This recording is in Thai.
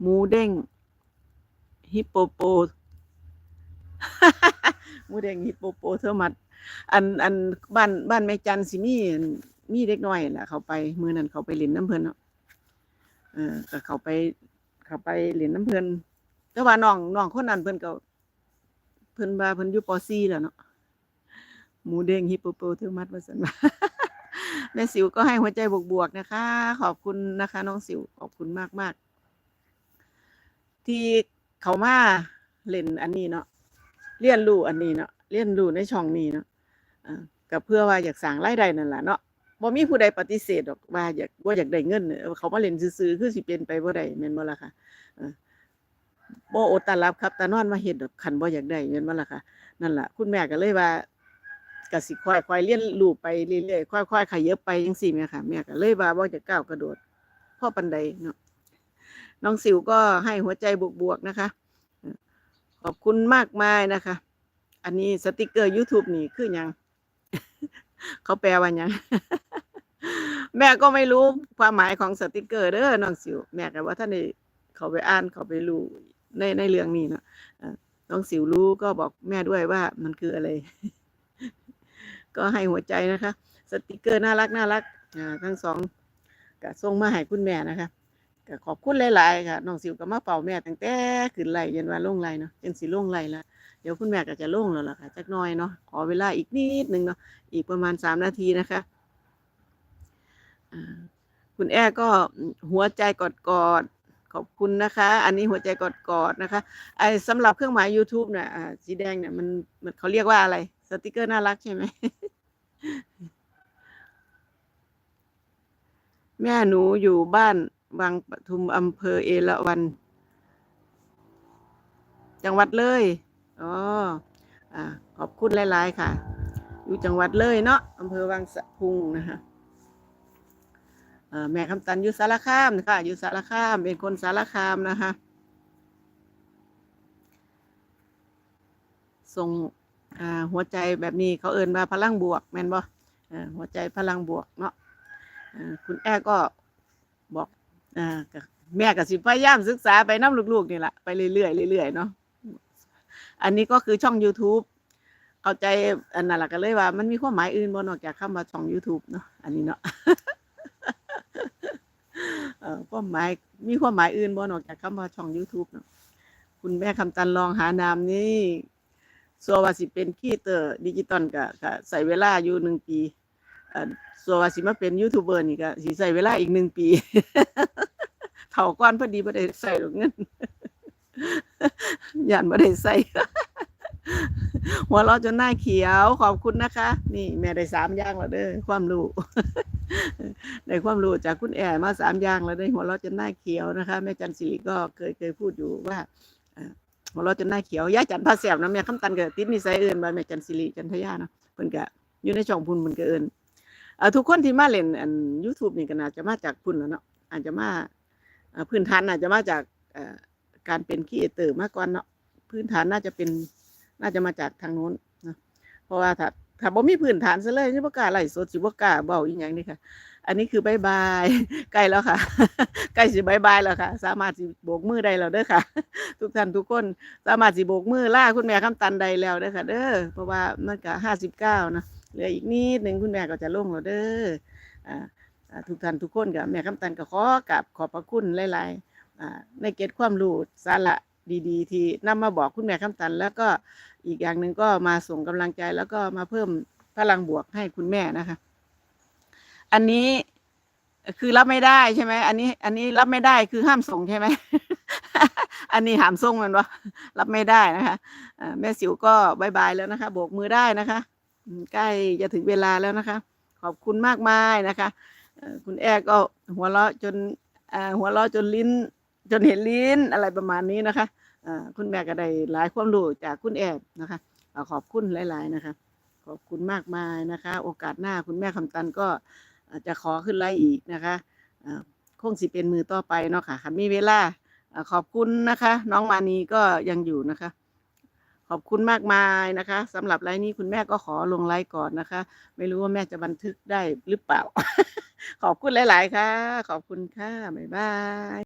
หมูเด้ง ฮิปโปโป หมูเด้งฮิปโปโปเทอร์มัด อันอันบ้านบ้านแม่จันสิมีมีเด็กน้อยแหละเขาไปมือนั้นเขาไปเล่นน้ำเพลินเนาะเออก็เขาไป เขาไปเล่นน้ำเพลินแต่ว่าน้องน้องคนนั้นเพิ่นก็เพิ่นว่าเพิ่นอยู่ป .4 แล้วเนาะหมูเด้งฮิปโปโปเทอร์มัดว่าซั่นว่าแม่สิวก็ให้หัวใจบวกๆนะคะ ขอบคุณนะคะ น้องสิวขอบคุณมากๆ ที่เขามาเล่นอันนี้เนาะเรียนรู้อันนี้เนาะเรียนรู้ในช่องนี้เนาะอ่าก็เพื่อว่าอยากสร้างรายได้นั่นแหละเนาะบ่มีผู้ใดปฏิเสธหรอกว่าอยากว่าอยากได้เงินเออเขามาเล่นซื่อๆคือสิเป็นไปบ่ได้แม่นบ่ล่ะค่ะเออบ่อดตารับครับตานอนมาเฮ็ดดอกคันบ่อยากได้แม่นบ่ล่ะค่ะนั่นล่ะคุณแม่ก็เลยว่าก็สิค่อยๆเรียนรู้ไปเรื่อยๆค่อยๆขยับไปจังซี่แม่ค่ะแม่ก็เลยว่าบ่จะก้าวกระโดดพ่อปานใดเนาะ น้องสิวก็ให้หัวใจบวกๆนะคะ ขอบคุณมากมายนะคะ อันนี้สติกเกอร์ YouTube นี่คือหยัง เขาแปลว่ายังแม่ก็ไม่รู้ความหมายของสติกเกอร์เด้อน้องสิว แม่ก็ว่าท่านได้เขาไปอ่านเขาไปรู้ในในเรื่องนี้เนาะน้องสิวรู้ก็บอกแม่ด้วยว่ามันคืออะไร ก็ให้หัวใจนะคะ สติกเกอร์น่ารักน่ารักทั้งสองก็ส่งมาให้คุณแม่นะคะ ก็ขอบคุณหลายๆค่ะน้องสิวก็มาเป่าแม่ตั้งแต่ขึ้นไล่ยันว่าลงไล่เนาะจนสิลงไล่แล้วเดี๋ยวคุณแม่ก็จะลงแล้วล่ะค่ะจักน้อยเนาะขอเวลาอีกนิดนึงเนาะอีกประมาณสามนาทีนะคะคุณแอ้ก็หัวใจกอดกอดๆขอบคุณนะคะ อันนี้หัวใจกอดกอดๆนะคะไอ้สำหรับเครื่องหมาย YouTube เนี่ยสีแดงเนี่ยมันมันเขาเรียกว่าอะไร สติกเกอร์น่ารักใช่ไหมแม่หนูอยู่บ้าน วังปทุมอำเภอเอราวัณจังหวัดเลยอ๋ออ่าขอบคุณหลายๆค่ะ อยู่จังหวัดเลยเนาะอำเภอวังสะพุงนะคะแม่คำตันอยู่สารคามนะคะอยู่สารคาม เป็นคนสารคามนะคะส่งหัวใจแบบนี้เขาเอินว่าพลังบวกแม่นบ่อ่าหัวใจพลังบวกเนาะคุณแอ้ก็บอก อ่าแม่ก็สิพยายามศึกษาไปน้ำลูกๆนี่แหละไปเรื่อยๆเรื่อยๆเนาะอันนี้ก็คือช่อง YouTube เข้าใจอันนั้นละก็เลยว่า มันมีความหมายอื่นบ่นอกจากคำว่าช่อง YouTube เนาะอันนี้เนาะเออความหมายมีความหมายอื่นบ่นอกจากคำว่าช่อง YouTube เนาะคุณแม่คำตันลองหานามนี่สวว่าสิเป็นคีเตอร์ดิจิตอลก็ก็ใส่เวลาอยู่หนึ่งปีสวว่าสิมาเป็นยูทูบเบอร์นี่ก็สิใส่เวลาอีกหนึ่งปี เท่าก้อนพอดีบ่ได้ใส่ดอกเงินยันบ่ได้ใส่หัวเราะจนหน้าเขียวขอบคุณนะคะ นี่แม่ได้สามอย่างแล้วเด้อความรู้ได้ความรู้จากคุณแอร์มาสามอย่างแล้วได้หัวเราะจนหน้าเขียวนะคะแม่จันสิริก็เคยเคยพูดอยู่ว่าหัวเราะจนหน้าเขียวยายจันพาแสบนะแม่คำตันเก็ติดนิสัยเอื่นว่าแม่จันสิริจันทยานะเพิ่นก็อยู่ในช่องพุ่นเพิ่นก็เอิ้นทุกคนที่มาเล่นอัน YouTube นี่ก็น่าจะมาจากพุ่นแล้วเนาะอาจจะมา พื้นฐานอาจจะมาจากการเป็นครีเอเตอร์มาก่อนเนาะพื้นฐานน่าจะเป็นน่าจะมาจากทางโน้นนะเพราะว่าถ้าถ้าบ่มีพื้นฐานซะเลยนี่บ่กล้าไล่สดสิบ่กล้าเว้าอีหยังนี่ค่ะ อันนี้คือบายบายใกล้แล้วค่ะใกล้สิบายบายแล้วค่ะ สามารถสิโบกมือได้แล้วเด้อค่ะ ทุกท่านทุกคนสามารถสิโบกมือล่าคุณแม่คำตันใดแล้วเด้อค่ะ เด้อเพราะว่ามันก็ห้าสิบเก้านะเหลืออีกนิดหนึ่งคุณแม่ก็จะลงแล้วเด้ออ่า ทุกท่านทุกคนกับแม่คำตันก็ขอกับขอบพระคุณหลายๆในเก็ตความรู้สาระดีๆ ที่นำมาบอกคุณแม่คำตัน แล้วก็อีกอย่างหนึ่งก็มาส่งกำลังใจแล้วก็มาเพิ่มพลังบวกให้คุณแม่นะคะ อันนี้คือรับไม่ได้ใช่ไหมอันนี้ อันนี้รับไม่ได้คือห้ามส่งใช่ไหมอันนี้ห้ามส่งมันวะรับไม่ได้นะคะแม่สิวก็บายบายแล้วนะคะโบกมือได้นะคะ ใกล้จะถึงเวลาแล้วนะคะ ขอบคุณมากมายนะคะ คุณแอก็หัวเราะจนหัวเราะจนลิ้น จนเห็นลิ้นอะไรประมาณนี้นะคะคุณแม่ก็ได้หลายความรู้จากคุณแอร์นะคะขอบคุณหลาย ๆ นะคะ ขอบคุณมากมายนะคะ โอกาสหน้าคุณแม่คำตันก็จะขอขึ้นไลฟ์อีกนะคะคงสิเป็นมือต่อไปเนาะค่ะมีเวลาขอบคุณนะคะ น้องมานีก็ยังอยู่นะคะ อบคุณมากมายนะคะสำหรับไลน์นี้คุณแม่ก็ขอลงไลน์ก่อนนะคะ ไม่รู้ว่าแม่จะบันทึกได้หรือเปล่า ขอบคุณหลาย ๆ ค่ะ ขอบคุณค่ะ บ๊ายบาย